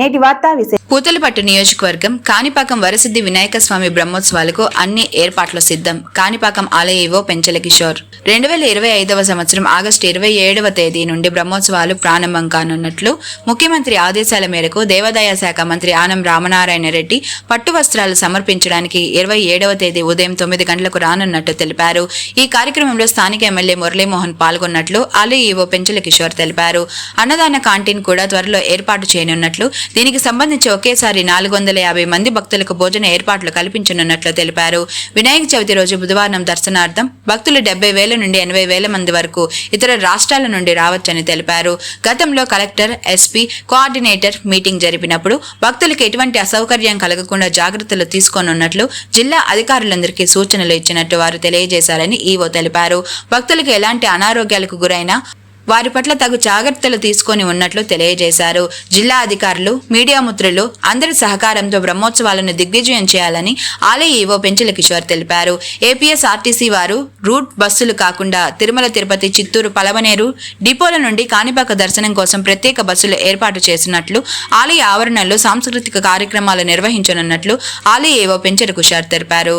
నేటి వార్తా విశేష పూతలపట్టు నియోజకవర్గం కాణిపాకం వరసిద్ధి వినాయక స్వామి బ్రహ్మోత్సవాలకు అన్ని ఏర్పాట్లు సిద్ధం. కాణిపాకం ఆలయ పెంచల కిషోర్. రెండు వేల ఇరవై ఐదవ సంవత్సరం ఆగస్టు ఇరవై ఏడవ తేదీ నుండి బ్రహ్మోత్సవాలు ప్రారంభం కానున్నట్లు ముఖ్యమంత్రి ఆదేశాల మేరకు దేవాదాయ శాఖ మంత్రి ఆనం రామనారాయణ రెడ్డి పట్టు వస్త్రాలు సమర్పించడానికి ఇరవై ఏడవ తేదీ ఉదయం తొమ్మిది గంటలకు రానున్నట్టు తెలిపారు. ఈ కార్యక్రమంలో స్థానిక ఎమ్మెల్యే మురళీమోహన్ పాల్గొన్నట్లు ఆలయ ఈవో పెంచల కిషోర్ తెలిపారు. అన్నదాన కాంటీన్ కూడా త్వరలో ఏర్పాటు చేయనున్నట్లు దీనికి సంబంధించి ఒకేసారి నాలుగు వందల యాభై మంది భక్తులకు భోజన ఏర్పాట్లు కల్పించనున్నట్లు తెలిపారు. వినాయక చవితి రోజు బుధవారం దర్శనార్థం భక్తులు డెబ్బై వేల నుండి ఎనభై వేల మంది వరకు ఇతర రాష్ట్రాల నుండి రావచ్చని తెలిపారు. గతంలో కలెక్టర్ ఎస్పీ కోఆర్డినేటర్ మీటింగ్ జరిపినప్పుడు భక్తులకు ఎటువంటి అసౌకర్యం కలగకుండా జాగ్రత్తలు తీసుకోనున్నట్లు జిల్లా అధికారులందరికీ సూచనలు ఇచ్చినట్టు వారు తెలియజేశారని ఈవో తెలిపారు. భక్తులకు ఎలాంటి అనారోగ్యాలకు గురైనా వారి పట్ల తగు జాగ్రత్తలు తీసుకొని ఉన్నట్లు తెలియజేశారు. జిల్లా అధికారులు మీడియా మిత్రులు అందరి సహకారంతో బ్రహ్మోత్సవాలను దిగ్విజయం చేయాలని ఆలయ ఈవో పెంచుల కిషోర్ తెలిపారు. ఏపీఎస్ ఆర్టీసీ వారు రూట్ బస్సులు కాకుండా తిరుమల తిరుపతి చిత్తూరు పలవనేరు డిపోల నుండి కాణిపాక దర్శనం కోసం ప్రత్యేక బస్సులు ఏర్పాటు చేసినట్లు ఆలయ ఆవరణలో సాంస్కృతిక కార్యక్రమాలు నిర్వహించనున్నట్లు ఆలయ ఏవో పెంచల కుషార్ తెలిపారు.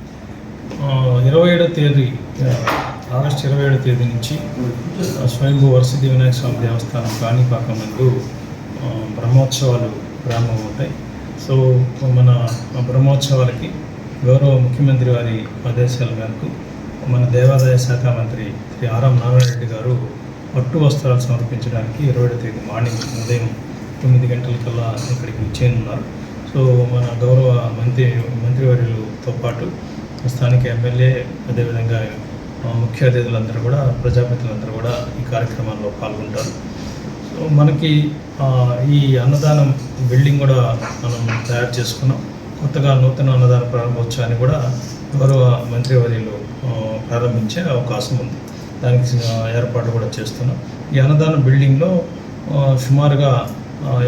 ఇరవై ఏడో తేదీ ఆగస్ట్ ఆగస్టు ఇరవై ఏడో తేదీ నుంచి స్వయంభూ వరసిద్ధి వినాయక స్వామి దేవస్థానం కాణిపాకం ముందు బ్రహ్మోత్సవాలు బ్రహ్మోత్సవాలు ప్రారంభమవుతాయి. సో మన బ్రహ్మోత్సవాలకి గౌరవ ముఖ్యమంత్రి వారి ఆదేశాల మేరకు మన దేవాదాయ శాఖ మంత్రి శ్రీ ఆర్ఎం నారాయణ గారు పట్టు వస్త్రాలు సమర్పించడానికి ఇరవై ఏడో తేదీ మార్నింగ్ ఉదయం తొమ్మిది గంటలకల్లా ఇక్కడికి చేరున్నారు. సో మన గౌరవ మంత్రి మంత్రివర్యులతో పాటు స్థానిక ఎమ్మెల్యే అదేవిధంగా ముఖ్య అతిథులందరూ కూడా ప్రజాప్రతినిధులందరూ కూడా ఈ కార్యక్రమాల్లో పాల్గొంటారు. సో మనకి ఈ అన్నదానం బిల్డింగ్ కూడా మనం తయారు చేసుకున్నాం. కొత్తగా నూతన అన్నదాన ప్రారంభోత్సవాన్ని కూడా గౌరవ మంత్రివర్యులు ప్రారంభించే అవకాశం ఉంది. దానికి ఏర్పాట్లు ఏర్పాటు కూడా చేస్తున్నాం. ఈ అన్నదాన బిల్డింగ్లో సుమారుగా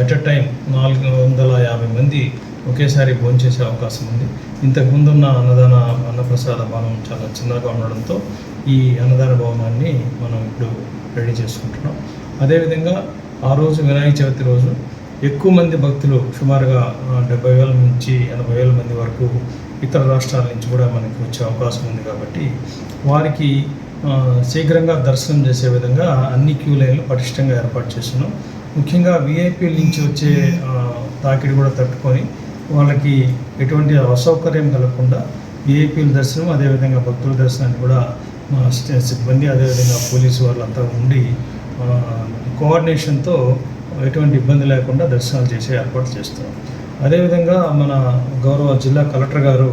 ఎట్ ఎ టైం నాలుగు వందల యాభై మంది ఒకేసారి భోంచేసే అవకాశం ఉంది. ఇంతకు ముందున్న అన్నదాన అన్నప్రసాద భవనం చాలా చిన్నగా ఉండడంతో ఈ అన్నదాన భవనాన్ని మనం ఇప్పుడు రెడీ చేసుకుంటున్నాం. అదేవిధంగా ఆ రోజు వినాయక చవితి రోజు ఎక్కువ మంది భక్తులు సుమారుగా డెబ్బై వేల నుంచి ఎనభై వేల మంది వరకు ఇతర రాష్ట్రాల నుంచి కూడా మనకి వచ్చే అవకాశం ఉంది కాబట్టి వారికి శీఘ్రంగా దర్శనం చేసే విధంగా అన్ని క్యూ లైన్లు పటిష్టంగా ఏర్పాటు చేస్తున్నాం. ముఖ్యంగా విఐపీల నుంచి వచ్చే తాకిడి కూడా తట్టుకొని వాళ్ళకి ఎటువంటి అసౌకర్యం కలగకుండా విఐపీల దర్శనం అదేవిధంగా భక్తుల దర్శనాన్ని కూడా మా సిబ్బంది అదేవిధంగా పోలీసు వాళ్ళంతా ఉండి కోఆర్డినేషన్తో ఎటువంటి ఇబ్బంది లేకుండా దర్శనాలు చేసే ఏర్పాటు చేస్తాం అదేవిధంగా మన గౌరవ జిల్లా కలెక్టర్ గారు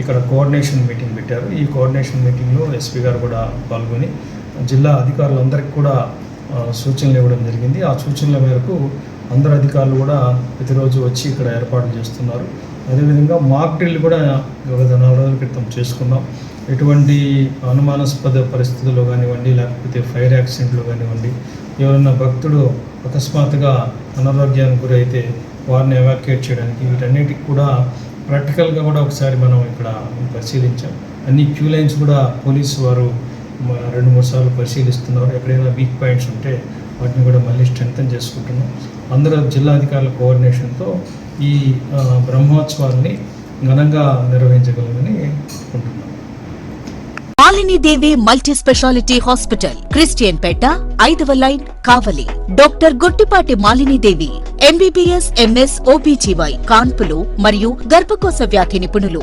ఇక్కడ కోఆర్డినేషన్ మీటింగ్ పెట్టారు. ఈ కోఆర్డినేషన్ మీటింగ్లో ఎస్పీ గారు కూడా పాల్గొని జిల్లా అధికారులందరికీ కూడా సూచనలు ఇవ్వడం జరిగింది. ఆ సూచనల మేరకు అందరు అధికారులు కూడా ప్రతిరోజు వచ్చి ఇక్కడ ఏర్పాటు చేస్తున్నారు. అదేవిధంగా మాక్ డ్రిల్ కూడా గత నాలుగు రోజుల క్రితం చేసుకున్నాం. ఎటువంటి అనుమానాస్పద పరిస్థితుల్లో కానివ్వండి లేకపోతే ఫైర్ యాక్సిడెంట్లు కానివ్వండి ఎవరైనా భక్తుడు అకస్మాత్తుగా అనారోగ్యానికి గురైతే వారిని ఎవాక్యుయేట్ చేయడానికి వీటన్నిటికి కూడా ప్రాక్టికల్గా కూడా ఒకసారి మనం ఇక్కడ పరిశీలించాం. అన్ని క్యూ లైన్స్ కూడా పోలీసు వారు రెండు మూడు సార్లు పరిశీలిస్తున్నారు. ఎక్కడైనా వీక్ పాయింట్స్ ఉంటే వాటిని కూడా మళ్ళీ స్ట్రెంగ్తన్ చేసుకుంటున్నాం. అందరూ జిల్లా అధికారుల కోఆర్డినేషన్తో ఈ బ్రహ్మోత్సవాల్ని ఘనంగా నిర్వహించగలమని అనుకుంటున్నాం. Malinidevi multi speciality hospital Christian Peta ఐదవ line Kavali. Doctor Gottipati Malinidevi MBBS MS OBGY కాన్పులు మరియు గర్భకోశ వ్యాధి నిపుణులు.